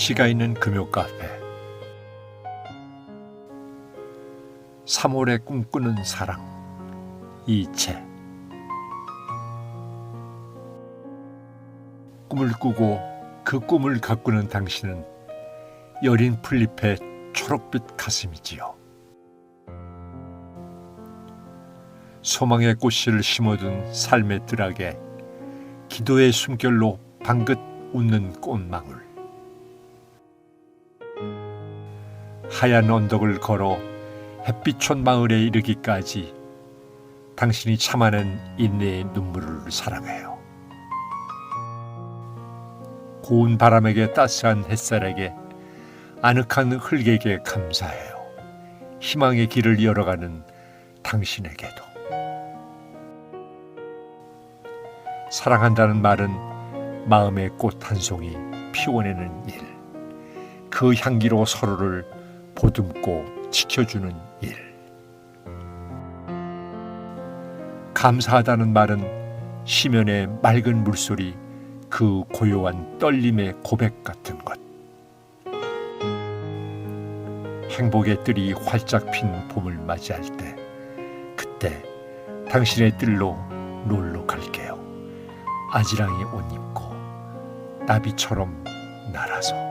시가 있는 금요 카페. 3월에 꿈꾸는 사랑. 이채 꿈을 꾸고 그 꿈을 가꾸는 당신은 여린 풀잎의 초록빛 가슴이지요. 소망의 꽃씨를 심어둔 삶의 뜰하게 기도의 숨결로 방긋 웃는 꽃망울 하얀 언덕을 걸어 햇빛촌 마을에 이르기까지 당신이 참아낸 인내의 눈물을 사랑해요. 고운 바람에게 따스한 햇살에게 아늑한 흙에게 감사해요. 희망의 길을 열어가는 당신에게도. 사랑한다는 말은 마음의 꽃 한 송이 피워내는 일. 그 향기로 서로를 보듬고 지켜주는 일. 감사하다는 말은 시면의 맑은 물소리 그 고요한 떨림의 고백 같은 것. 행복의 뜰이 활짝 핀 봄을 맞이할 때, 그때 당신의 뜰로 놀러 갈게요. 아지랑이 옷 입고 나비처럼 날아서.